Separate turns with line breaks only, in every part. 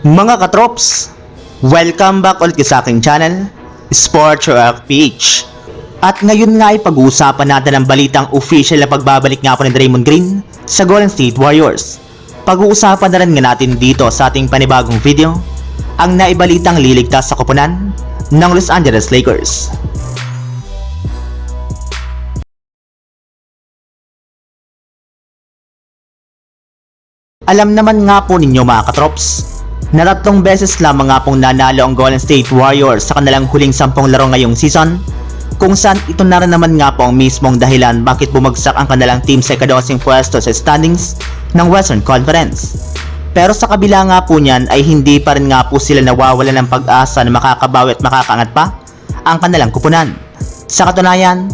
Mga katrops, welcome back ulit sa aking channel, Sports Rock PH. At ngayon nga ay pag-uusapan natin ang balitang official na pagbabalik nga po ni Draymond Green sa Golden State Warriors. Pag-uusapan na rin nga natin dito sa ating panibagong video, ang naibalitang liligtas sa koponan ng Los Angeles Lakers. Alam naman nga po ninyo mga katrops, na tatlong beses lamang nga pong nanalo ang Golden State Warriors sa kanilang huling sampung laro ngayong season, kung saan ito na rin naman nga po ang mismong dahilan bakit bumagsak ang kanilang team sa ikadosing pwesto sa standings ng Western Conference. Pero sa kabila nga po niyan ay hindi pa rin nga po sila nawawala ng pag-asa na makakabawi at makakaangat pa ang kanilang kupunan. Sa katunayan,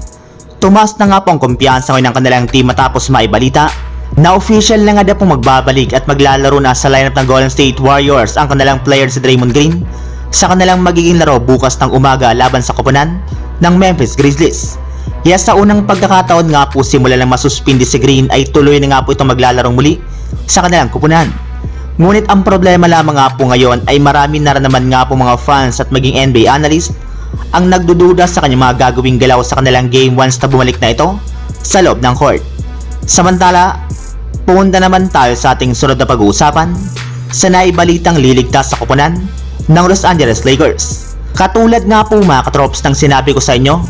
tumas na nga po ang kumpiyansa ngayon ng kanilang team matapos maibalita na official na nga daw pong magbabalik at maglalaro na sa lineup ng Golden State Warriors ang kanilang player si Draymond Green sa kanilang magiging laro bukas ng umaga laban sa koponan ng Memphis Grizzlies. Kaya sa unang pagkakataon nga po simula lang masuspindi si Green ay tuloy na nga po itong maglalarong muli sa kanilang koponan. Ngunit ang problema lamang nga po ngayon ay marami na naman nga po mga fans at maging NBA analyst ang nagdududa sa kanyang mga gagawing galaw sa kanilang game once na bumalik na ito sa loob ng court. Samantala, punta naman tayo sa ating sunod na pag-uusapan sa naibalitang liligtas sa koponan ng Los Angeles Lakers. Katulad nga po mga katrops ng sinabi ko sa inyo,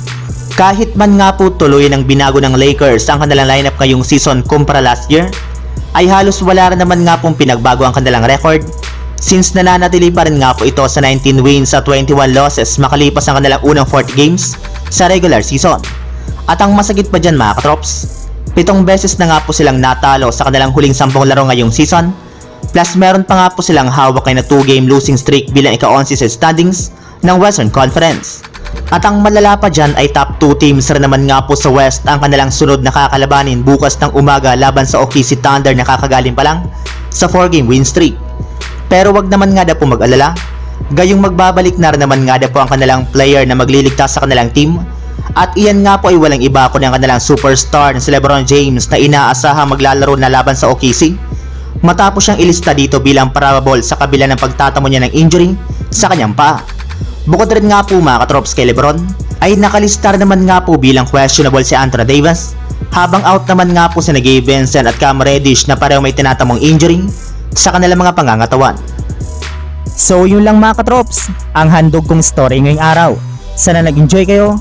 kahit man nga po tuloy ng binago ng Lakers ang kanilang lineup ngayong season kumpara last year, ay halos wala rin naman nga pong pinagbago ang kanilang record since nananatili pa rin nga po ito sa 19 wins at 21 losses makalipas ang kanilang unang 40 games sa regular season. At ang masakit pa dyan mga katrops, pitong beses na nga po silang natalo sa kanilang huling sampung laro ngayong season plus meron pa nga po silang hawak na 2 game losing streak bilang ika-11 sa standings ng Western Conference. At ang malala pa dyan ay top 2 teams rin naman nga po sa West ang kanilang sunod na kakalabanin bukas ng umaga laban sa OKC Thunder na kakagaling pa lang sa 4 game win streak. Pero wag naman nga daw po mag-alala, gayong magbabalik na rin naman nga daw po ang kanilang player na magliligtas sa kanilang team at iyan nga po ay walang iba kundi ang kanilang superstar na si Lebron James na inaasahang maglalaro na laban sa OKC matapos siyang ilista dito bilang probable sa kabila ng pagtatamo niya ng injury sa kanyang paa. Bukod rin nga po mga katrops kay Lebron, ay nakalista rin naman nga po bilang questionable si Anthony Davis, habang out naman nga po si Gabe Vincent at Cam Reddish na pareho may tinatamong injury sa kanilang mga pangangatawan.
So yun lang mga katrops, ang handog kong story ngayong araw. Sana nag-enjoy kayo,